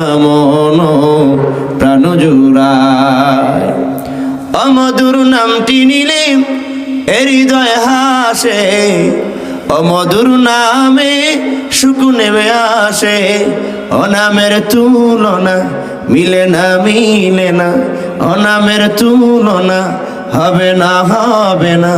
মন প্রাণ জুড়ায়। অমধুর নামটি নিলে হৃদয় হাসে। অমধুর নামে সুখ নেমে আসে। অনামের তুলনা মিলে না মিলে না। অনামের তুলনা হবে না হবে না।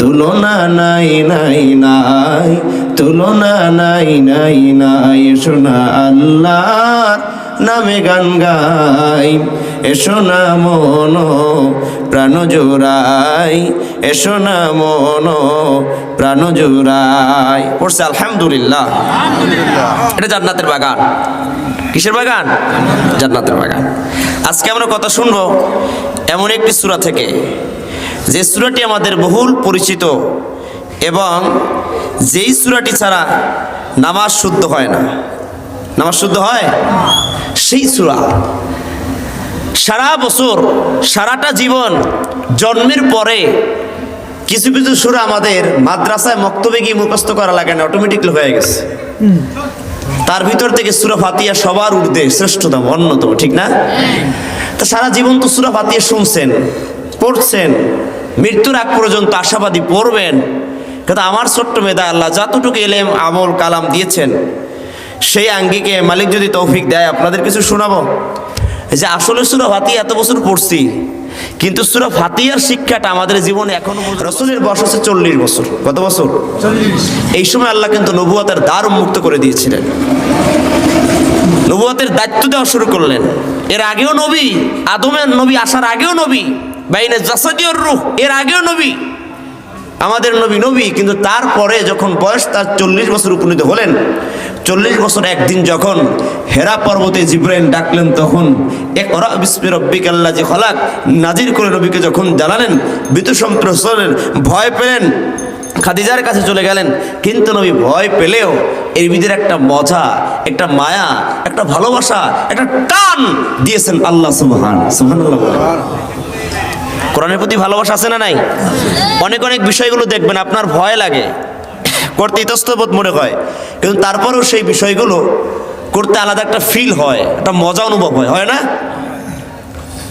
তুলনা নাই নাই নাই তুলনা নাই নাই নাই। শোনা আল্লাহর নামে গান গাই এসো না মন প্রাণ জোড়াই এসো না মন প্রাণ জোড়াই। পড়ছে আলহামদুলিল্লাহ। এটা জান্নাতের বাগান। কিসের বাগান? জান্নাতের বাগান। আজকে আমরা কথা শুনব এমন একটি সূরা থেকে। যে সুরাটি আমাদের বহুল পরিচিত এবং যেই সুরাটি ছাড়া নামাজ শুদ্ধ হয় না। নামাজ শুদ্ধ হয়? সেই সুরা। সারা বছর, সারাটা জীবন জন্মের পরে কিছু কিছু সুরা আমাদের মাদ্রাসায় মক্তবে গিয়ে মুখস্থ করা লাগে না অটোমেটিকলি হয়ে গেছে। তার ভিতর থেকে সুরা ফাতিয়া সবার ঊর্ধ্বে, শ্রেষ্ঠতম, অন্যতম, ঠিক না? তা সারা জীবন তো সুরা ফাতিয়া শুনছেন। পড়ছেন মৃত্যুর আগ পর্যন্ত আশাবাদী পড়বেন। কিন্তু আমার ছোট্ট মেধা আল্লাহ যতটুকু এলেম আমল কালাম দিয়েছেন সেই আঙ্গিকে মালিক যদি তৌফিক দেয় আপনাদের কিছু শোনাবো? যে আসলে সুরা ফাতিয়া এত বছর পড়ছি কিন্তু সুরা ফাতিয়ার শিক্ষাটা আমাদের জীবনে এখনও রসুলের বয়স হচ্ছে চল্লিশ বছর। কত বছর? এই সময় আল্লাহ কিন্তু নবুয়াতের দ্বার উন্মুক্ত করে দিয়েছিলেন। নবুয়াতের দায়িত্ব দেওয়া শুরু করলেন। এর আগেও নবী আদমের নবী আসার আগেও নবী। বাইনে জাসাদিয়র রুহ, এর আগেও নবী, আমাদের নবী নবী, কিন্তু তারপরে যখন বয়স তার চল্লিশ বছর উপনীত হলেন, চল্লিশ বছর একদিন যখন হেরা পর্বতে জিব্রাইল ডাকলেন, তখন এক ওরা রব্বিক আল্লাহ যে খলাক, নাজির করে নবীকে যখন জানালেন, বিতু সম্প্রসরের ভয় পেলেন, খাদিজার কাছে চলে গেলেন, কিন্তু নবী ভয় পেলেও এর ভিতরে একটা মজা, একটা মায়া, একটা ভালোবাসা, একটা টান দিয়েছেন আল্লাহ সুবহান, সুবহানাল্লাহ কোরআনের প্রতি ভালোবাসা আছে না নাই? অনেক অনেক বিষয়গুলো দেখবেন, আপনার ভয় লাগে। করতে ইতস্তবোধ মনে হয়। কিন্তু তারপরেও সেই বিষয়গুলো করতে আলাদা একটা ফিল হয়, একটা মজা অনুভব হয় হয় না?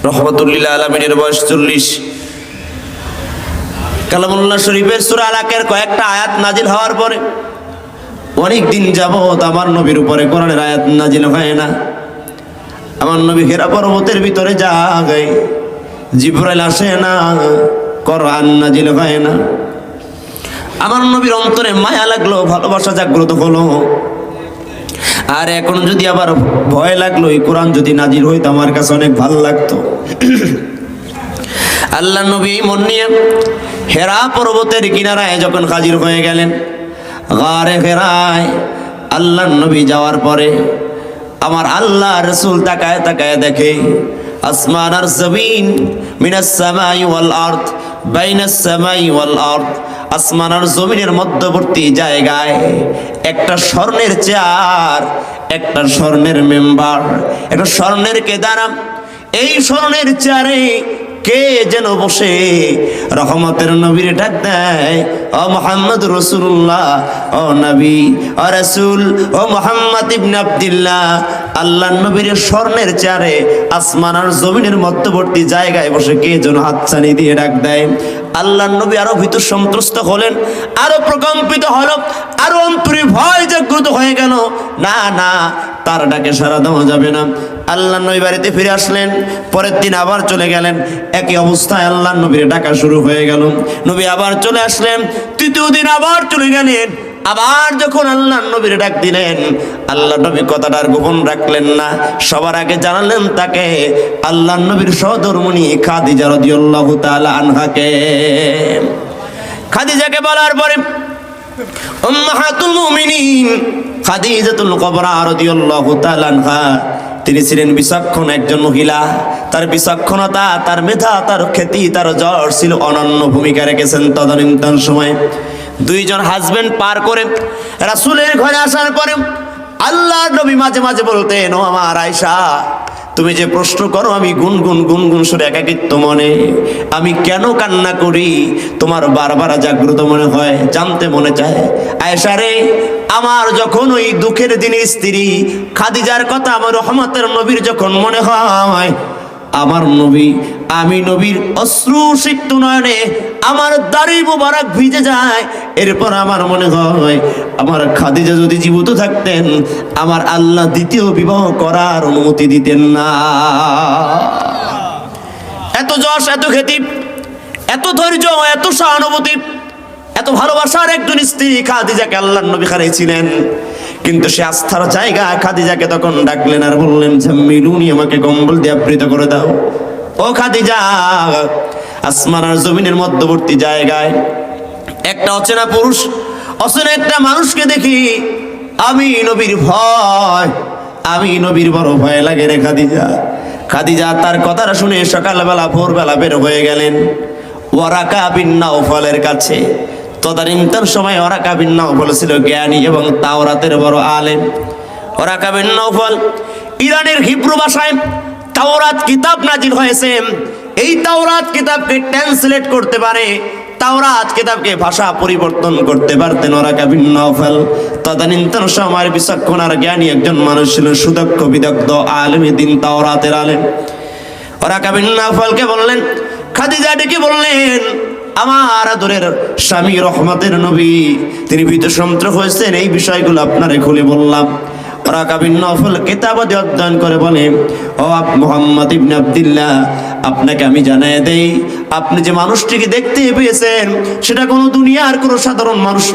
রহমতুল্লিল্লাহ আলমিনের বয়স চল্লিশ। কালামুল্লাহ শরীফের সুরা আলাকের কয়েকটা আয়াত নাজিল হওয়ার পরে অনেক দিন যাবৎ আমার নবীর উপরে কোরআনের আয়াত নাজিল হয় না। আমার নবী হেরা পর্বতের ভিতরে যায়। জিব্রাইল আসে না, কোরআন নাজিল হয় না। আমার নবীর অন্তরে মায়া লাগল, ভালোবাসা জাগ্রত হলো। আর এখন যদি আবার ভয় লাগল, এই কোরআন যদি নাজির হইতো, আমার কাছে অনেক ভালো লাগতো। আল্লাহ নবী এই মন নিয়ে হেরা পর্বতের কিনারায় যখন হাজির হয়ে গেলেন, গারে হেরায় আল্লাহ নবী যাওয়ার পরে আমার আল্লাহ রসুল তাকায় তাকায় দেখে আসমান আর জমিন, মিনাস সামাই ওয়াল আরদ, বাইনাস সামাই ওয়াল আরদ, আসমান আর জমিনের মধ্যবর্তী জায়গায় একটা স্বর্ণের চেয়ার, একটা স্বর্ণের মেম্বার, একটা স্বর্ণের কেদারাম। এই স্বর্ণের চেয়ারে কে যেন বসে রহমতের নবীর ডাক দেয়? ও মোহাম্মদ রসুল্লাহ, ও নবী, ও রসুল, ও মোহাম্মদ ইবনে আব্দুল্লাহ আল্লাহ নবীর স্বর্ণের চারে আসমান আর জমিনের মধ্যবর্তী জায়গায় বসে কে যেন হাতছানি দিয়ে ডাক দেয়? আল্লাহ নবী আরও ভিতর সন্ত্রস্ত হলেন, আরও প্রকম্পিত হল, আরও অন্তরে ভয় জাগ্রত হয়ে গেল। না না, তার ডাকে সারা দেওয়া যাবে না। আল্লাহ নবী বাড়িতে ফিরে আসলেন, পরের দিন আবার চলে গেলেন। একই অবস্থায় আল্লাহ নবীর ডাকা শুরু হয়ে গেল। নবী আবার চলে আসলেন, তৃতীয় দিন আবার চলে গেলেন। আবার যখন আল্লাহ নবীর ডাক দিলেন আল্লাহ নবী কথাটার গোপন রাখলেন না। সবার আগে জানালেন তাকে আল্লাহ নবীর সহধর্মণি খাদিজা রাদিয়াল্লাহু তাআলা আনহাকে। খাদিজাকে বলার পরে, উম্মাহাতুল মুমিনিন খাদিজাতুল কুবরা রাদিয়াল্লাহু তাআলা আনহা, তিনি ছিলেন বিচক্ষণ একজন মহিলা। তার বিচক্ষণতা, তার মেধা, তার খ্যাতি, তার জ্বর ছিল অনন্য ভূমিকা রেখেছেন তদানীন্তন সময়। দুইজন হাজবেন্ড পার করে, রাসূলের ঘরে আসার পরে আল্লাহ নবী মাঝে মাঝে বলতেন, ও আমার আয়সা তুমি যে প্রশ্ন করো, আমি গুনগুন গুনগুন সুরে একাকিত্ব মনে। আমি কেন কান্না করি? তোমার বারবার জাগ্রত মনে হয়, জানতে মনে চায়। আয়েশা রে, আমার যখন ওই দুঃখের দিনে স্ত্রী খাদিজার কথা আমার রহমতের নবীর যখন মনে হয় আমার নবী, আমি নবীর অশ্রু সিক্ত নয়নে আমার দাড়ি মোবারক ভিজে যায়। এরপর আমার মনে হয়, আমার খাদিজা যদি জীবিত থাকতেন, আমার আল্লাহ দ্বিতীয় বিবাহ করার অনুমতি দিতেন না। এত যশ, এত খ্যাতি, এত ধৈর্য, এত সহানুভূতি, এত ভালোবাসার একজন স্ত্রী খাদিজাকে আল্লাহ নবী হারিয়েছিলেন কিন্তু সে আস্থার জায়গা খাদিজাকে তখন ডাকলেন আর বললেন যে মিলুনি আমাকে কম্বল দিয়ে আবৃত করে দাও। ও খাদিজা, আসমান আর জমিনের মধ্যবর্তী জায়গায় একটা অচেনা পুরুষ, অচেনা একটা মানুষকে দেখি। আমি নবীর ভয়, আমি নবীর বড় ভয় লাগে রে খাদিজা। খাদিজা তার কথাটা শুনে সকালবেলা ভোরবেলা বের হয়ে গেলেন। ওয়ারাকা বিন নাওফলের কাছে। তদানীন্তন সময় ওরাকা বিন নাওফল ছিল জ্ঞানী এবং তাওরাতের বড় আলেম। ওরাকা বিন নাওফল। ইরানের হিব্রু ভাষায় তাওরাত কিতাব নাজিল হয়েছে। এই তাওরাত কিতাবকে ট্রান্সলেট করতে পারে। তাওরাত কিতাবকে ভাষা পরিবর্তন করতে পারতেন ওরাকা বিন নাওফল। তদানীন্তন সময়ের বিচক্ষণ আর জ্ঞানী একজন মানুষ ছিল সুদক্ষ, বিদগ্ধ, আলেমী দিন তাওরাতের আলেম। ওরা কাবিন নাফলকে বললেন, খাদিজা ডেকে বললেন আমার আদরের স্বামী রহমতের নবী, তিনি ভীত সন্ত্র হয়েছেন, এই বিষয়গুলো আপনারে খুলে বললাম। ওরা করে বলে আব্দুল্লাহ, আপনাকে আমি জানাই দেই, আপনি যে মানুষটিকে দেখতে পেয়েছেন, সেটা কোনো কোনো সাধারণ মানুষ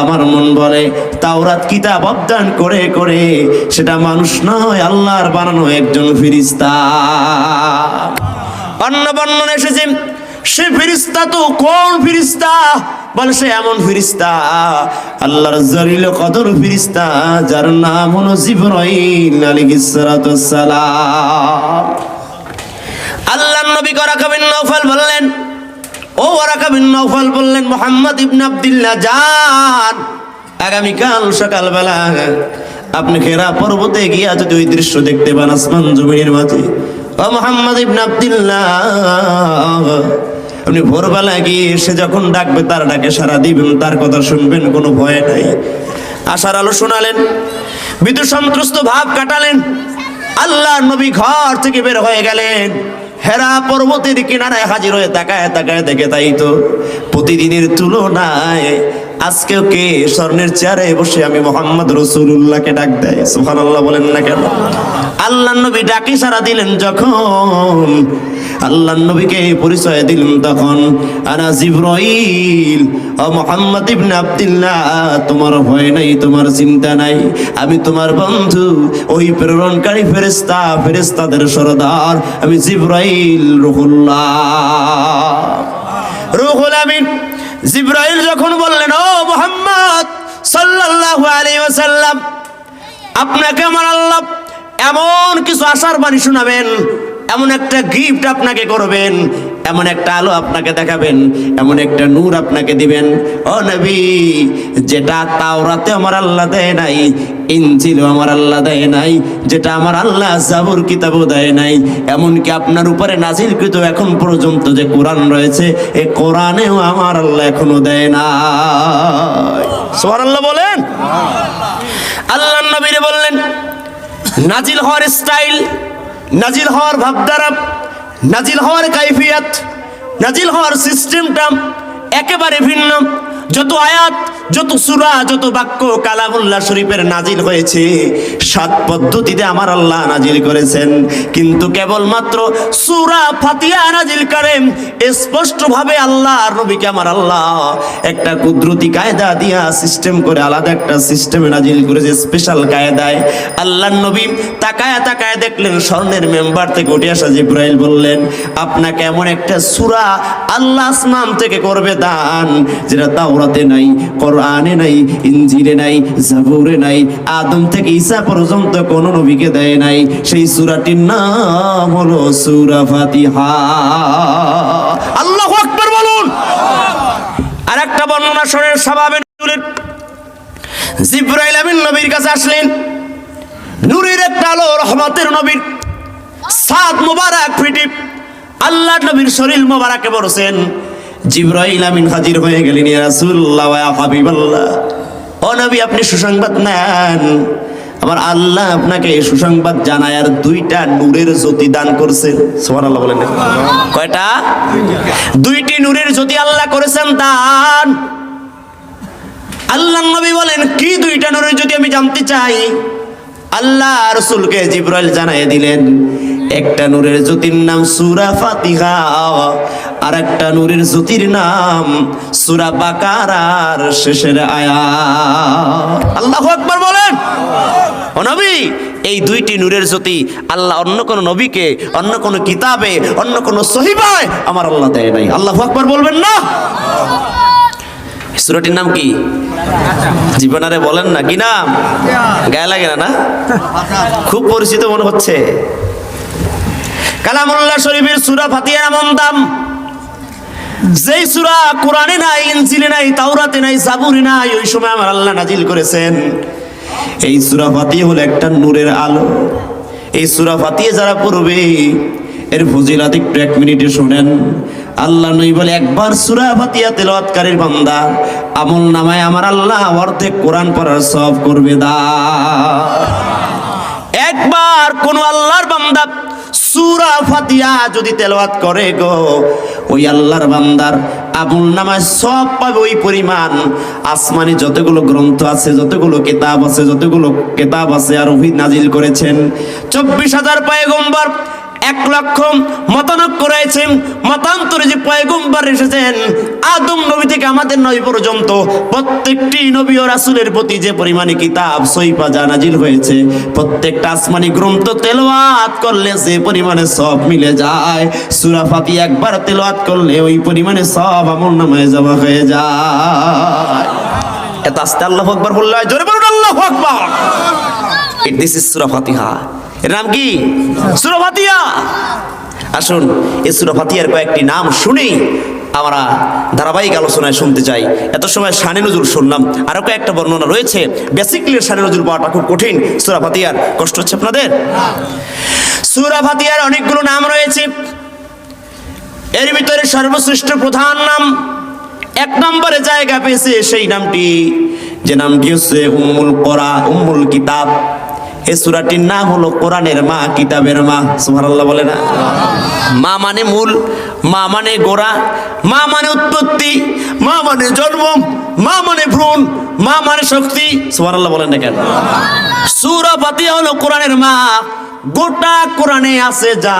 আমার মন বলে, তাওরাত কিতাব অধ্যয়ন করে করে, সেটা মানুষ নয়, আল্লাহর বানানো একজন ফিরিস্তা। অন্য বর্ণনা এসেছে সে ফিরিস্তা তো কোন ফিরিস্তা? বলে সে এমন ফিরিস্তা। আল্লাহর জলিল কদর ফিরিস্তা, যার নাম হলো জিবরাইল আলাইহিস আল্লাহর নবী করাকাবিন নৌফল বললেন, ও ওরাকাবিন নৌফল বললেন, মোহাম্মদ ইবনে আব্দুল্লাহ যান। আগামীকাল সকালবেলা আপনি খেরা পর্বতে গিয়া যদি ওই দৃশ্য দেখতে পান আসমান জমিনের মাঝে, ও মোহাম্মদ ইবনে আব্দুল্লাহ। আপনি ভোরবেলা গিয়ে সে যখন ডাকবে, তার ডাকে সারা দিবেন, তার কথা শুনবেন, কোনো ভয় নাই। আশার আলো শোনালেন বিদ্যুৎ সন্ত্রস্ত ভাব কাটালেন, আল্লাহ নবী ঘর থেকে বের হয়ে গেলেন। হেরা পর্বতের কিনারায় হাজির হয়ে তাকায় তাকায় দেখে তাই তো প্রতিদিনের তুলনায় আজকেও কে স্বর্ণের চেয়ারে বসে আমি মোহাম্মদ রসুল্লাহকে ডাক দেয়? সুহান আল্লাহ বলেন না কেন? আল্লাহ নবী ডাকে সারা দিলেন যখন আল্লাহ নবীকে পরিচয় দিলেন তখন আনা জিব্রাইল, ও মোহাম্মদ ইবনে আব্দুল্লাহ, তোমার ভয় নাই, তোমার চিন্তা নাই। আমি তোমার বন্ধু, ওই প্রেরণকারী ফেরেস্তা ফেরেস্তাদের সরদার। আমি জিব্রাইল রুহুল্লাহ। রুহুল আমিন। জিব্রাইল যখন বললেন, ও মোহাম্মদ সাল্লাল্লাহু আলাইহি ওয়াসাল্লাম, আপনাকে আমার আল্লাহ এমন কিছু আশার বাণী শোনাবেন এমন একটা গিফট আপনাকে করবেন এমন একটা আলো আপনাকে দেখাবেন এমন একটা নূর আপনাকে দিবেন। ও নবী যেটা তাওরাতে আমার আল্লাহ দেয় নাই ইনজিলও আমার আল্লাহ দেয় নাই যেটা আমার আল্লাহ জাবুর কিতাবও দেয় নাই এমনকি আপনার উপরে নাজিলকৃত এখন পর্যন্ত যে কোরআন রয়েছে এ কোরআনেও আমার আল্লাহ এখনও দেয় না আল্লাহ বলেন? আল্লাহ নবীরে বললেন নাজিল হওয়ার স্টাইল নাজিল হওয়ার ভাবধারা নাজিল হওয়ার কাইফিয়াত নাজিল হওয়ার সিস্টেমটা একেবারে ভিন্ন। যত আয়াত, যত সুরা, যত বাক্য কালামুল্লাহ শরীফের নাজিল হয়েছে সাত পদ্ধতিতে আমার আল্লাহ নাজিল করেছেন। কিন্তু কেবলমাত্র সুরা ফাতিয়া নাজিল করেন, স্পষ্টভাবে আল্লাহ আর নবীকে আমার আল্লাহ একটা কুদরতি কায়দা দিয়া সিস্টেম করে আলাদা একটা সিস্টেমে নাজিল করেছে স্পেশাল কায়দায়। আল্লাহ নবী তাকায় তাকায় দেখলেন, স্বর্ণের মেম্বার থেকে উঠে আসা জিব্রাইল বললেন, আপনাকে এমন একটা সুরা আল্লাহ আসমান থেকে করবে দান, যেটা তাওরাতে নাই, কোরআনে নাই, ইনজিলে নাই, জাবুরে নাই, আদম থেকে ঈসা পর্যন্ত কোন নবীকে দেয় নাই। সেই সূরাটির নাম হলো সূরা ফাতিহা। আল্লাহু আকবার বলুন। আর একটা বর্ণনা শোনেন সাবাবে জিব্রাইল আমিন নবীর কাছে আসলেন। নূরের একটা আলো রহমতের নবীর। সাত মোবারক ফিটি আল্লাহ নবীর শরীর মোবারকে বলছেন জিব্রাইল আমিন হাজির হয়ে গেলেন রাসূলুল্লাহ ওয়া হাবিবাল্লাহ, ও নবী, আপনি সুসংবাদ নেন। আবার আল্লাহ আপনাকে সুসংবাদ জানায় আর দুইটা নূরের জ্যোতি দান করছেন। সুবহানাল্লাহ বলেন না? কয়টা? দুইটি নূরের জ্যোতি আল্লাহ করেছেন, দান। আল্লাহ নবী বলেন, কি দুইটা নূরের যদি আমি জানতে চাই? আল্লাহ রসুলকে জিব্রাইল জানাই দিলেন একটা নূরের জ্যোতির নাম সুরা ফাতিহা আর একটা নূরের জ্যোতির নাম সুরা বাকারার শেষের আয়া আল্লাহু আকবার বলেন। ও নবী, এই দুইটি নূরের জ্যোতি আল্লাহ অন্য কোন নবীকে, অন্য কোন কিতাবে, অন্য কোন সহিবায় আমার আল্লাহ দেয় নাই। আল্লাহু আকবার বলবেন না। সুরাটির নাম কি? জীবনারে বলেন না। কি নাম? গায়ে লাগে না না? খুব পরিচিত মনে হচ্ছে। কালামুল্লাহ শরীফের সুরা ফাতিয়ার এমন দাম। যেই সুরা কোরআনে নাই, ইনজিলে নাই, তাওরাতে নাই, জাবুরে নাই, ওই সময় আমার আল্লাহ নাজিল করেছেন। এই সুরা ফাতিয়া হলো একটা নূরের আলো। এই সুরা ফাতিয়া যারা পড়বে, এর ফজিলাত একটু এক মিনিটে শুনেন। আল্লাহ নই বলে, একবার সুরা ফাতিয়া তেলাওয়াতকারীর বান্দা আমল নামায় আমার আল্লাহ অর্ধেক কোরআন পড়ার সব করবে। দা। একবার কোন আল্লাহর বান্দা সুরা ফাতিয়া যদি তেলাওয়াত করে গো, ওই আল্লাহর বান্দার আবুল নামায় সব পাবে ওই পরিমাণ। আসমানে যতগুলো গ্রন্থ আছে, যতগুলো কিতাব আছে, যতগুলো কিতাব আছে আর অভি নাজিল করেছেন, চব্বিশ হাজার পয়গম্বর এক লক্ষ মতানক করেছেন। মতান্তরে যে পয়গম্বর এসেছেন, আদম নবী থেকে আমাদের নবী পর্যন্ত প্রত্যেকটি নবী ও রাসূলের প্রতি যে পরিমাণে কিতাব সইপা জানাজিল হয়েছে, প্রত্যেকটা আসমানি গ্রন্থ তেলাওয়াত করলে যে পরিমাণে সব মিলে যায়। সূরা ফাতি একবার তেলাওয়াত করলে ওই পরিমাণে সব আমল নামায় জমা হয়ে যায়। এত আস্তে আল্লাহু আকবার বললে জোরে বলুন আল্লাহু আকবার। দিস ইজ সূরা ফাতিহা এর নাম কি? সূরা ফাতিহা। আসুন এই সূরা ফাতিহার কয়েকটি নাম শুনি আমরা ধারাবাহিক আলোচনায় শুনতে চাই। এত সময় শানে নজরুল শুনলাম। আরও কয়েকটা বর্ণনা রয়েছে। বেসিকলি শানে নজরুল পাওয়াটা খুব কঠিন। সূরা ফাতিহার কষ্ট হচ্ছে আপনাদের? সূরা ফাতিহার অনেকগুলো নাম রয়েছে। এর ভিতরে সর্বশ্রেষ্ঠ প্রধান নাম এক নম্বরে জায়গা পেয়েছে সেই নামটি। যে নামটি হচ্ছে উম্মুল কোরা উম্মুল কিতাব। এই সুরাটির নাম হলো কোরআনের মা, কিতাবের মা। সুবহানাল্লাহ বলে না? মা মানে মূল, মা মানে গোড়া, মা মানে উৎপত্তি, মা মানে জন্ম, মা মানে ভ্রূণ, মা মানে শক্তি। সুবহানাল্লাহ বলেন না কেন? সূরা ফাতিহা হলো কোরআনের মা। গোটা কোরআনে আছে যা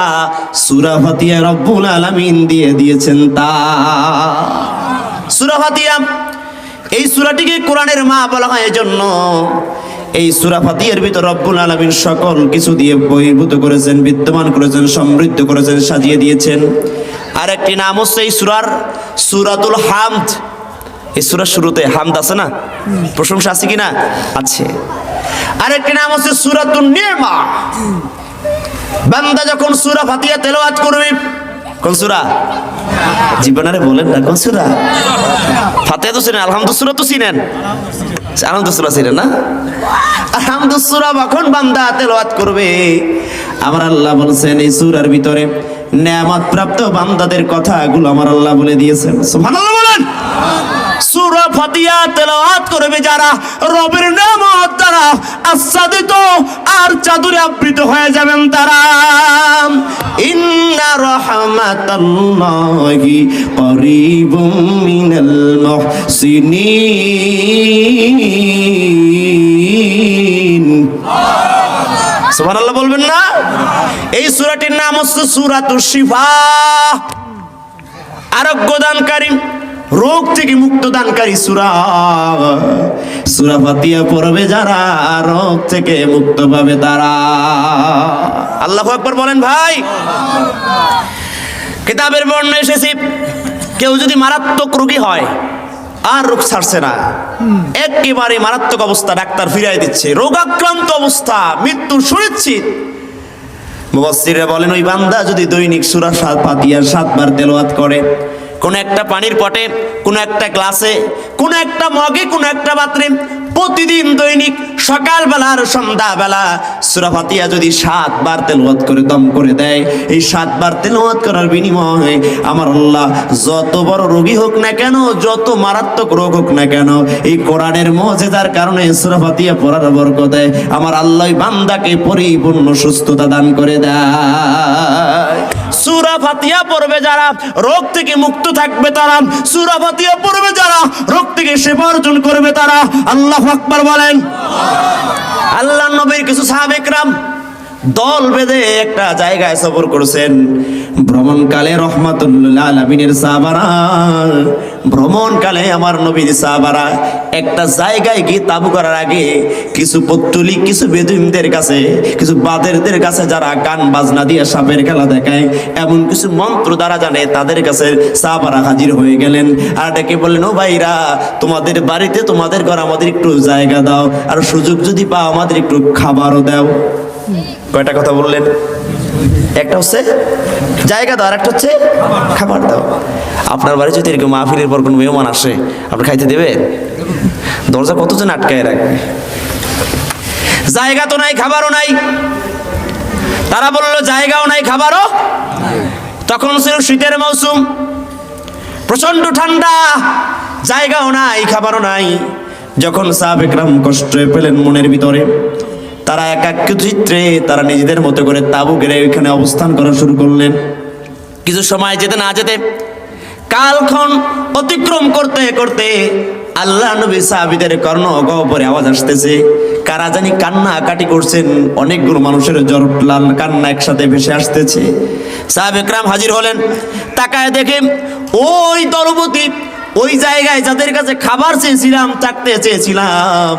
সূরা ফাতিহা রব্বুল আলামিন দিয়ে দিয়েছেন তা। সূরা ফাতিহা, এই সূরাটিকে কোরআনের মা বলা হয় এজন্য এই সূরা ফাতিহার ভিতর রব্বুল আলামিন সকল কিছু দিয়ে বহির্ভূত করেছেন, বিদ্যমান করেছেন, সমৃদ্ধ করেছেন, সাজিয়ে দিয়েছেন। আর একটি নাম হচ্ছে এই সুরার সুরাতুল হামদ। এই সুরার শুরুতে হামদ আছে না? প্রশংসা আছে কি না আছে। আরেকটি নাম হচ্ছে সূরাতুন নিমা বান্দা যখন সূরা ফাতিহা তেলাওয়াত করবে কোন সূরা? জীবনারে বলেন না, কোন ফাতে তো চিনেন আলহামদুসুরা তো চিনেন। আলহামদুসুরা চিনেন না? আলহামদুসুরা কখন বান্দা তেলাওয়াত করবে? আমার আল্লাহ বলছেন এই সূরার ভিতরে নেয়ামত প্রাপ্ত বান্দাদের কথাগুলো আমার আল্লাহ বলে দিয়েছেন। সুবহানাল্লাহ বলেন। সূরা ফাতিহা তেলাওয়াত করবে যারা। রবের নামত দ্বারা আচ্ছাদিত আর চাদরে আবৃত হয়ে যাবেন তারা। ইন্না রহমাতাল্লাহি করিবুম মিনাল মুহসিনিন। সুবহানাল্লাহ বলবেন না? এই সূরাটির নাম হচ্ছে সূরাতুশ শিফা। আরোগ্য দানকারী রোগ থেকে মুক্ত দানকারী সুরা। সুরা ফাতিয়া পড়বে যারা, রোগ থেকে মুক্ত পাবে তারা। আল্লাহ একবার বলেন ভাই। কিতাবের বর্ণ এসেছি, কেউ যদি মারাত্মক রোগী হয়, আর রোগ ছাড়ছে না। একেবারে মারাত্মক অবস্থা, ডাক্তার ফিরাই দিচ্ছে। রোগাক্রান্ত অবস্থা মৃত্যু সুনিশ্চিত। মুবাসসিররা বলেন, ওই বান্দা যদি দৈনিক সূরা সাত ফাতিহার সাতবার তেলাওয়াত করে কোন একটা পানির পটে, কোন একটা গ্লাসে, কোন একটা মগে, কোন একটা পাত্রে প্রতিদিন দৈনিক সকালবেলা আর সন্ধ্যাবেলা সূরা ফাতিহা যদি সাতবার তেলাওয়াত করে, দম করে দেয়, এই সাতবার তেলাওয়াত করার বিনিময়ে আমার আল্লাহ যত বড় রোগী হোক না কেন, যত মারাত্মক রোগ হোক না কেন, এই কোরআনের মজেদার কারণে সূরা ফাতিহা পড়ার বরকতে আমার আল্লাহ বান্দাকে পরিপূর্ণ সুস্থতা দান করে দেয়। সূরা ফাতিয়া পড়বে যারা, রোগ থেকে মুক্ত থাকবে তারা, সুরা ফাতিয়া পড়বে যারা, রোগ থেকে সেবা অর্জন করবে তারা। আল্লাহ আকবার বলেন। আল্লাহ নবীর কিছু সাহাবেকরাম দল বেঁধে একটা জায়গায় সফর করেছেন। ভ্রমণকালে রহমাতুল্লাহ আলমিনের সাহাবারা, ভ্রমণকালে আমার নবীর সাহাবারা একটা জায়গায় গিয়ে তাবু করার আগে কিছু পত্তলিক, কিছু বেদুইনদের কাছে, কিছু বাদেরদের কাছে যারা গান বাজনা দিয়ে সাপের খেলা দেখায়, এমন কিছু মন্ত্র দ্বারা জানে তাদের কাছে সাহাবারা হাজির হয়ে গেলেন। আর ডেকে বললেন, ও ভাইরা, তোমাদের বাড়িতে তোমাদের ঘর আমাদের একটু জায়গা দাও, আর সুযোগ যদি পাও আমাদের একটু খাবারও দাও। কয়টা কথা বললেন? একটা হচ্ছে জায়গা দাও আর একটা হচ্ছে খাবার দাও। আপনার বাড়ি যদি এরকম মাহফিলের পর কোনো মেহমান আসে, আপনি খাইতে দেবে দরজা কতজন আটকায় রাখবে। জায়গা তো নাই, খাবারও নাই। তারা বলল, জায়গাও নাই, খাবারও তখন ছিল শীতের মৌসুম। প্রচণ্ড ঠান্ডা। জায়গাও নাই, খাবারও নাই। যখন সাহাব একরাম কষ্ট পেলেন মনের ভিতরে তারা একাক্য চিত্রে তারা নিজেদের মতো করে তাবু গেড়ে ওইখানে অবস্থান করা শুরু করলেন। কিছু সময় যেতে না যেতে কালক্ষণ অতিক্রম করতে করতে আল্লাহ নবী সাহাবিদের কর্ণ গহ্বরে আওয়াজ আসতেছে। কারা জানি কান্না কাটি করছেন, অনেকগুলো মানুষের জ্বর, লাল কান্না একসাথে ভেসে আসতেছে। সাহাব একরাম হাজির হলেন, তাকায় দেখে ওই দলপতি ওই জায়গায় যাদের কাছে খাবার চেয়েছিলাম থাকতে চেয়েছিলাম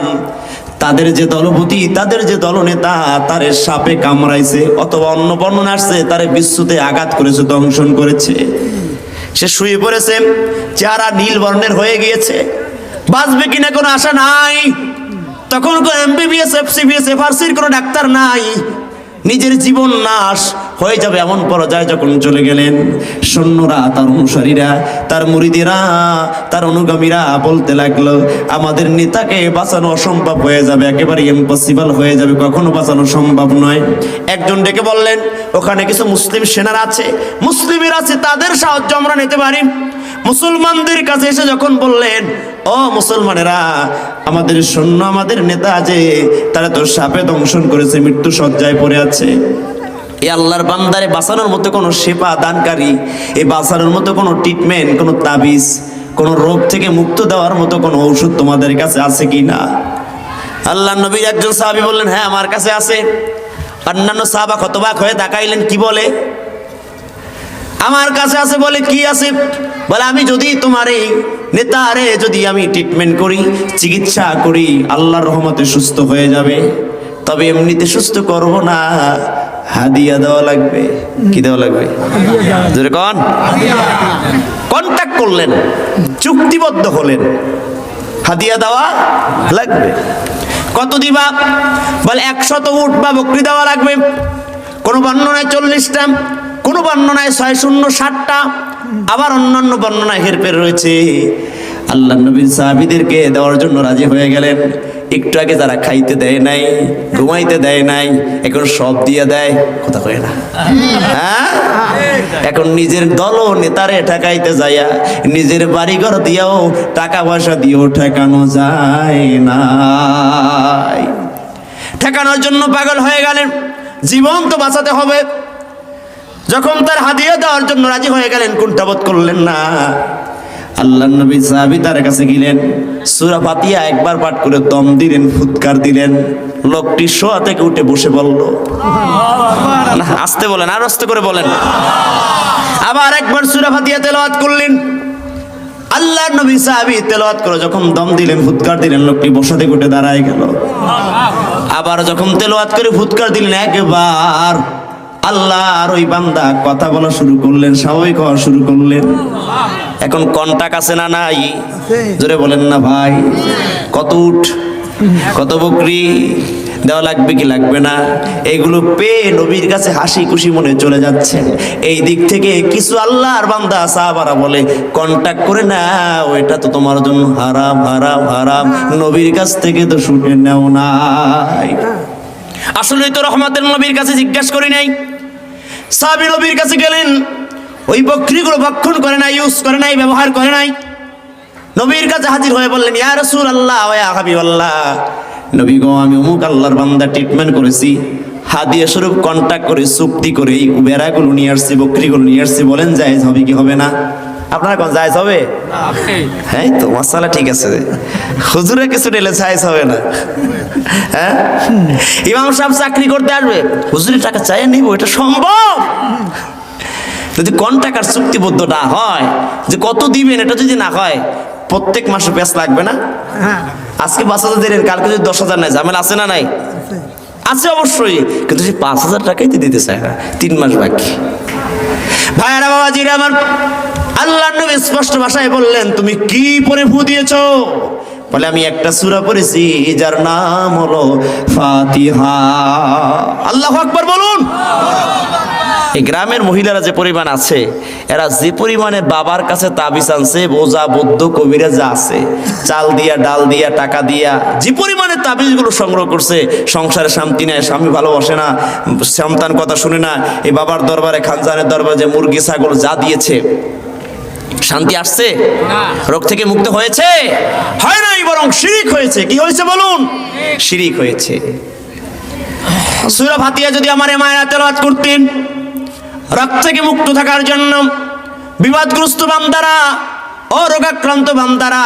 তাদের যে দলপতি তাদের যে দলনেতা, তারে সাপে কামড়াইছে অথবা অন্য বর্ণনা আসছে তারে বিশ্বতে আঘাত করেছে, দংশন করেছে। সে শুয়ে পড়েছে, চেহারা নীল বর্ণের হয়ে গিয়েছে। বাঁচবে কিনা কোনো আশা নাই। তখন এমবিবিএস, এফসিবিএস, এফআরসির কোনো ডাক্তার নাই। নিজের জীবন নাশ হয়ে যাবে এমন পর্যায়ে যখন চলে গেলেন সৈন্যরা, তার অনুসারীরা, তার মুরিদেরা, তার অনুগামীরা বলতে লাগল, আমাদের নেতাকে বাঁচানো অসম্ভব হয়ে যাবে একেবারে ইম্পসিবল হয়ে যাবে, কখনো বাঁচানো সম্ভব নয়। একজন ডেকে বললেন, ওখানে কিছু মুসলিম সেনারা আছে, মুসলিমের আছে, তাদের সাহায্য আমরা নিতে পারি। মুসলমানদের কাছে এসে যখন বললেন, ও মুসলমানেরা, আমাদের সৈন্য, আমাদের নেতা আছে, তারা তো সাপে দংশন করেছে, মৃত্যু সজ্জায় পড়ে আছে। এই আল্লাহর বান্দারে বাঁচানোর মতো কোনো সেবা দানকারী এই বাঁচানোর মতো কোনো ট্রিটমেন্ট কোনো তাবিজ, কোনো রোগ থেকে মুক্ত দেওয়ার মতো কোনো ঔষধ তোমাদের কাছে আছে কি না? আল্লাহ নবীর একজন সাহাবি বললেন হ্যাঁ আমার কাছে আছে। অন্যান্য সাহাবা কতবাক হয়ে তাকাইলেন, কি বলে? আমার কাছে আছে বলে কি আছে? বলে, আমি যদি তোমার এই নেতারে যদি আমি ট্রিটমেন্ট করি, চিকিৎসা করি, আল্লাহর রহমতে সুস্থ হয়ে যাবে, তবে এমনিতে সুস্থ করব না। হাদিয়া দেওয়া লাগবে। কি দেওয়া লাগবে? জোরে কন। কন্ট্যাক্ট করলেন, চুক্তিবদ্ধ হলেন। হাদিয়া দেওয়া লাগবে। কত দিবা? বলে, একশত উঠ বা বকরি দেওয়া লাগবে। কোনো বর্ণনায় চল্লিশটা। কোনো বর্ণনায় ছয় শূন্য ষাটটা আবার অন্যান্য বর্ণনায় হেরফের রয়েছে। আল্লাহ নবীর সাহাবিদেরকে দেওয়ার জন্য রাজি হয়ে গেলেন। একটু আগে যারা খাইতে দেয় নাই, ঘুমাইতে দেয় নাই, এখন সব দিয়ে দেয়, কথা কয় না। হ্যাঁ? এখন নিজের দল নেতারে ঠেকাইতে যাইয়া, নিজের বাড়িঘর দিয়েও টাকা পয়সা দিয়েও ঠেকানো যায় না ঠেকানোর জন্য পাগল হয়ে গেলেন। জীবন তো বাঁচাতে হবে। যখন তার হাদিয়া দেওয়ার জন্য রাজি হয়ে গেলেন কুণ্ঠাবোধ করলেন না? আল্লাহ নবী সাহাবি তার কাছে গেলেন, সুরা ফাতিয়া একবার পাঠ করে দম দিলেন, ফুৎকার দিলেন। লোকটি শোয়া থেকে উঠে বসে বলল, না, আস্তে বলেন, আর আস্তে করে বলেন। আবার একবার সুরা ফাতিয়া তেলাওয়াত করলেন। আল্লাহ নবী সাহাবি তেলাওয়াত করে যখন দম দিলেন, ফুৎকার দিলেন, লোকটি বসা থেকে উঠে দাঁড়ায় গেল। আবার যখন তেলাওয়াত করে ফুৎকার দিলেন, একবার আল্লাহ আর ওই বান্দা কথা বলা শুরু করলেন, স্বাভাবিক হওয়া শুরু করলেন। এখন কন্টাক আছে না নাই? জোরে বলেন না ভাই। কত উঠ, কত বকরি, দেওয়া লাগবে কি লাগবে না? এগুলো পেয়ে নবীর কাছে হাসি খুশি মনে চলে যাচ্ছে এই দিক থেকে কিছু আল্লাহর বান্দা সাহাবারা বলে, কন্টাক্ট করে না ওইটা তো তোমার জন্য হারাম হারাম হারাম। নবীর কাছ থেকে তো শুনে নেও নাই। আসলে তো রহমতের নবীর কাছে জিজ্ঞাসা করি নাই। সাহাবী নবীর কাছে গেলেন। ওই বকরিগুলো ভক্ষণ করে নাই, ইউজ করে নাই, ব্যবহার করে নাই। নবীর কাছে হাজির হয়ে বললেন, ইয়া রসুল আল্লাহ ওয়া হাবিব আল্লাহ নবী গো, আমি অমুক আল্লাহর বান্দা ট্রিটমেন্ট করেছি। হাদিয়া স্বরূপ কন্টাক্ট করে, চুক্তি করে এই বেড়াগুলো নিয়ে আসছি, বকরিগুলো নিয়ে আসছি, বলেন জায়েজ হবে কি হবে না? আপনার কোন জায়েজ হবে? হ্যাঁ তো মশালা ঠিক আছে। হুজুরে কিছু নিলে জায়েজ হবে না। হ্যাঁ? ইমাম সাহেব চাকরি করতে আসবে হুজুরের টাকা চাই নিব এটা সম্ভব? যদি কোন টাকার চুক্তিবদ্ধ না হয় যে কত দিবেন এটা যদি না হয় প্রত্যেক মাসে পেঁচ লাগবে না? আজকে পাঁচ হাজার দিলেন কালকে যদি দশ হাজার নাই ঝামেলা আছে না নাই? আছে। অবশ্যই কিন্তু সেই পাঁচ হাজার টাকাই তো দিতে চায় না তিন মাস বাকি। ভাইয়ারা বাবাজিরা আমার আল্লাহ নবী স্পষ্ট ভাষায় বললেন, তুমি কি পরে ফু দিয়েছ? বলে, আমি একটা সূরা পড়েছি, যার নাম হলো ফাতিহা। আল্লাহু আকবার বলুন। এই গ্রামের মহিলারা যে পরিমাণ আছে, এরা যে পরিমাণে বাবার কাছে তাবিজ আনছে, বোঝা, বৌদ্ধ, কবিরা যা আছে, চাল দিয়া, ডাল দিয়া, টাকা দিয়া, যে পরিমাণে তাবিজগুলো সংগ্রহ করছে, সংসারে শান্তি নেয় স্বামী ভালোবাসে না, সন্তান কথা শুনে না, এই বাবার দরবারে, খানজানের দরবারে যে মুরগি, ছাগল যা দিয়েছে শান্তি আসছে? রোগ থেকে মুক্ত হয়েছে? হয় নাই বরং শিরিক হয়েছে। কি হয়েছে বলুন? শিরিক হয়েছে। সুরা ফাতিয়া যদি আমার মায়েরা তেলাওয়াত করতেন রোগ থেকে মুক্ত থাকার জন্য বিবাদগ্রস্ত বান্দারা ও রোগাক্রান্ত বান্দারা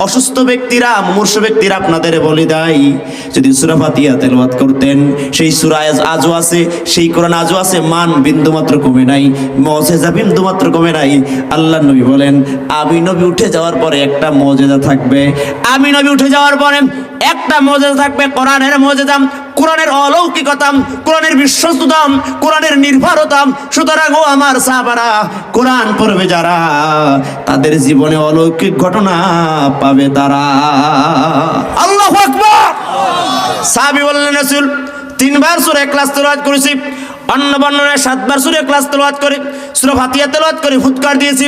অসুস্থ ব্যক্তিরা, মুমূর্ষ ব্যক্তিরা আপনাদের বলি দেয়, যদি সুরা ফাতিয়া তেলাওয়াত করতেন, সেই সুরা আজ- আজও আছে, সেই কোরআন আজও আছে, মান বিন্দুমাত্র কমে নাই, মজেজা বিন্দুমাত্র কমে নাই। আল্লাহ নবী বলেন, আমি নবী উঠে যাওয়ার পরে একটা মজেজা থাকবে। আমি নবী উঠে যাওয়ার পরে একটা মজেজা থাকবে, কোরআনের মজেজা। কোরআনের অলৌকিকতাম, কোরআনের বিশ্বস্ততাম, কোরআনের নির্ভরতাম। সুতরাং ও আমার সাহাবারা, কোরআন পড়বে যারা, তাদের জীবনে অলৌকিক ঘটনা পাবে তারা। আল্লাহ আকবার! সাহাবী বললেন, রাসূল, তিনবার সূরা ইখলাস তেলাওয়াত করেছি। অন্য বর্ণনায় সাতবার সুরে ক্লাস তেলাওয়াত করে, সূরা ফাতিহা তেলাওয়াত করে, ফুৎকার দিয়েছি,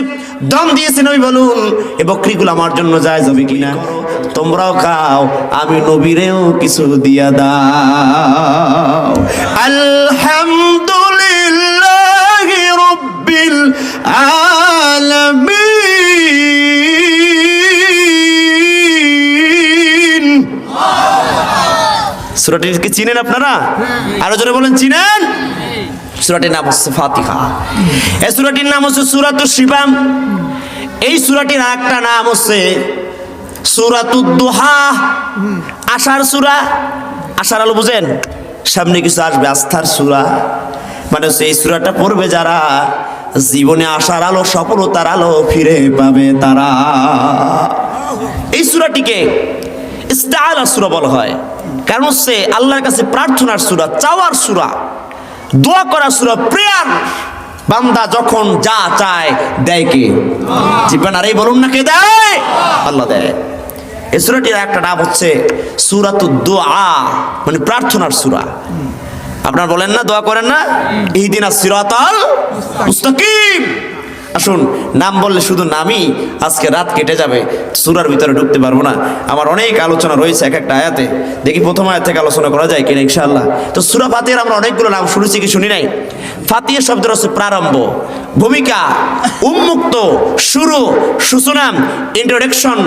দম দিয়েছি, নবী বলুন, এ বকরিগুলো আমার জন্য জায়েজ হবে কিনা? তোমরাও খাও, আমি নবীরেও কিছু দিয়া দাও। আলহামদুলিল্লাহ রব্বিল আলামিন। সুরাটিকে চিনেন আপনারা? আরও জোরে বলেন, চিনেন? সুরাটির নাম হচ্ছে ফাতিহা। এই সুরাটির নাম হচ্ছে সুরাতুর শিবাম। এই সুরাটির আরেকটা নাম হচ্ছে সুরাতুদ্দোহা আশার সুরা। আশার আলো বুঝেন? সামনে কিছু আসবে, আস্থার সুরা। মানে এই সুরাটা পড়বে যারা জীবনে আশার আলো, সফলতার আলো ফিরে পাবে তারা। এই সুরাটিকে ইস্তাআলা সুরা বলা হয়। কারণ হচ্ছে আল্লাহর কাছে প্রার্থনার সুরা, চাওয়ার সুরা। দোয়া করা সুরা প্রেয়ার বান্দা যখন যা চায় দেয় কে? জীবন আর এই বলুন না কে দেয়? আল্লাহ দেয়। এই সুরাটির একটা নাম হচ্ছে সুরাত দোয়া মানে প্রার্থনার সুরা। আপনার বলেন না, দোয়া করেন না? এই দিন আর সিরাতাল মুস্তাকিম। আসুন, নাম বললে শুধু নামই আজকে রাত কেটে যাবে, সুরার ভিতরে ঢুকতে পারব না। আমার অনেক আলোচনা রয়েছে এক একটা আয়াতে। দেখি প্রথম আয়াত থেকে আলোচনা করা যায় কিনা, ইনশাআল্লাহ। তো সুরা ফাতিহার আমরা অনেকগুলো নাম শুনেছি, কি শুনি নাই? ফাতিহা শব্দের হচ্ছে প্রারম্ভ, ভূমিকা, উন্মুক্ত, শুরু সূচনা ইন্ট্রোডাকশন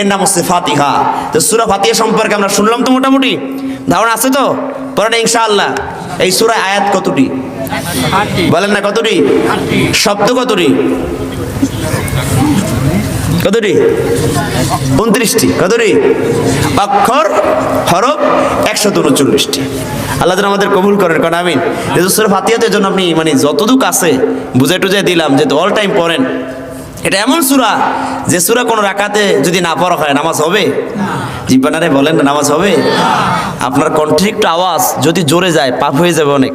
এর নাম হচ্ছে ফাতিহা। তো সুরা ফাতিহা সম্পর্কে আমরা শুনলাম তো মোটামুটি। ধারণা আছে তো? পরে ইনশাআল্লাহ। এই সুরায় আয়াত কতটি? বলেন না কতটি? শব্দ কতটি? কতটি? উনত্রিশটি। কতটি? অক্ষর হরফ একশত উনচল্লিশটি। আল্লাহ যেন আমাদের কবুল করেন কারণ আমিন। রেজস্বর ফাতিয়াতের জন্য আপনি মানে যতটুকু আছে বুঝে টুঝে দিলাম যে অল টাইম পড়েন এটা এমন সুরা যে সুরা কোনো রাকাতে যদি না পড়া হয় নামাজ হবে? জিব্বানারে বলেন না নামাজ হবে? আপনার কণ্ঠে একটু আওয়াজ যদি জোরে যায় পাপ হয়ে যাবে অনেক।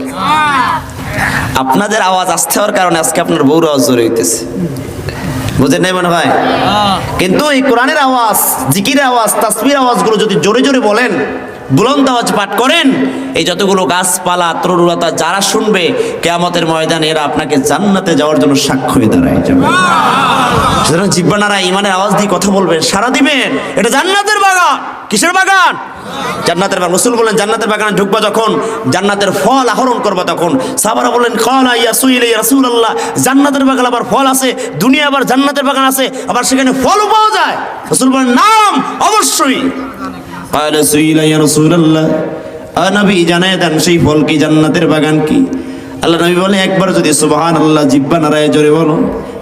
আপনাদের আওয়াজ আসতে হওয়ার কারণে আজকে আপনার বউর আওয়াজ জোরে হইতেছে। বুঝেন নাই মনে হয়? কিন্তু এই কোরআনের আওয়াজ জিকির আওয়াজ তাসবির আওয়াজগুলো যদি জোরে জোরে বলেন বুলন্দ আওয়াজ পাঠ করেন। এই যতগুলো গাছপালা তরুলতা যারা শুনবে, কেয়ামতের ময়দানে এরা আপনাকে জান্নাতে যাওয়ার জন্য সাক্ষ্য হয়ে দাঁড়ায় যাবে। সুতরাং জিব্বানারা ইমানের আওয়াজ দিয়ে কথা বলবেন সারা দিবেন। এটা জান্নাতের বাগান। কিসের বাগান? জান্নাতের বাগান। রসুল বললেন, জান্নাতের বাগানে ঢুকবা যখন, জান্নাতের ফল আহরণ করবা তখন। সাহাবারা বলেন কলা ইয়া সুইলে রাসূল আল্লাহ জান্নাতের বাগান আবার ফল আছে দুনিয়া আবার জান্নাতের বাগান আছে, আবার সেখানে ফলও পাওয়া যায়। রসুল বলেন নাম অবশ্যই। قال سئل يا رسول الله নবী জানায় দেন সেই ফল কি জান্নাতের বাগান কি আল্লাহ নবী বলে একবার যদি সুবহান আল্লাহ জিব্বা নারায় জোরে বলো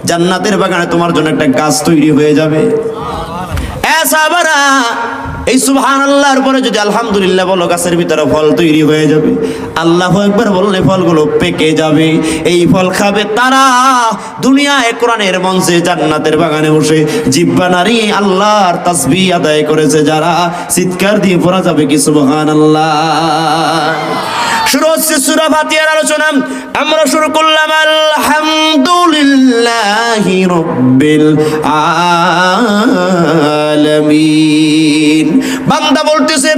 জান্নাতের বাগানে তোমার জন্য একটা গাছ তৈরি হয়ে যাবে এ সাহাবারা, এই সুবহান আল্লাহর পরে যদি আলহামদুলিল্লাহ বলো গাছের ভিতরে ফল তৈরি হয়ে যাবে। আল্লাহ একবার বললে ফলগুলো পেকে যাবে। এই ফল খাবে তারা। দুনিয়ায় কোরআনের মঞ্চে জান্নাতের বাগানে বসে জিব্বা নারী আল্লাহর তাসবি আদায় করেছে যারা। চিৎকার দিয়ে পড়া যাবে কি সুবহান আল্লাহ শুরু হচ্ছে সুরা ফাতিহার আলোচনা। আমরা শুরু করলাম, আলহামদুলিল্লাহি রাব্বিল আলামিন। বান্দা বলতেছে,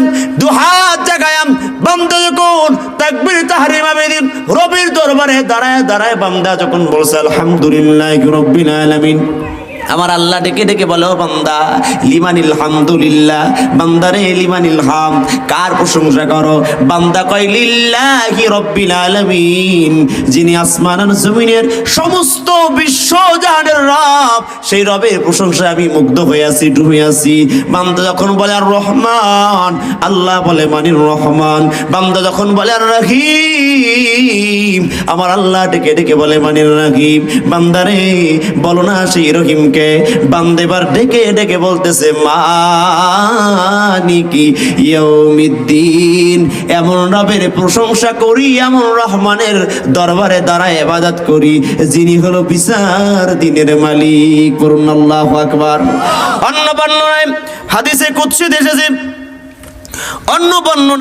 দুহাত জাগায়াম বান্দা যখন তাকবীর, তাহরিমা বেদিন রবির দরবারে দাঁড়ায় দাঁড়ায় বান্দা যখন বলছে, আলহামদুলিল্লাহি রাব্বিল আলামিন। আমার আল্লাহ ডেকে ডেকে বলো, বান্দা, লিমানিল হামদুলিল্লাহ বান্দারে লিমানিল হাম, কার প্রশংসা করো? বান্দা কয়, লিল্লাহি রব্বিল আলামিন। যিনি আসমান আর জমিনের সমস্ত বিশ্ব জাহানের রব, সেই রবের প্রশংসায় আমি মুগ্ধ হয়ে আছি, ডুবে আছি। বান্দা যখন বলে, আর রহমান আল্লাহ বলে, মানির রহমান বান্দা যখন বলে, আর রহিম আমার আল্লাহ ডেকে ডেকে বলে, মানির রাহিম বান্দারে বলো না, সেই রহিমকে বান্দেবার ডেকে ডেকে বলতেছে মানিকি ইয়ৌমিদ্দিন এমন রবের প্রশংসা করি, এমন রহমানের দরবারে দাঁড়ায় ইবাদত করি, যিনি হলো বিচার দিনের মালিক। করুন আল্লাহ আকবার। অন্য বর্ণনায় হাদিসে কুৎসিত এসেছে। অন্য বর্ণনা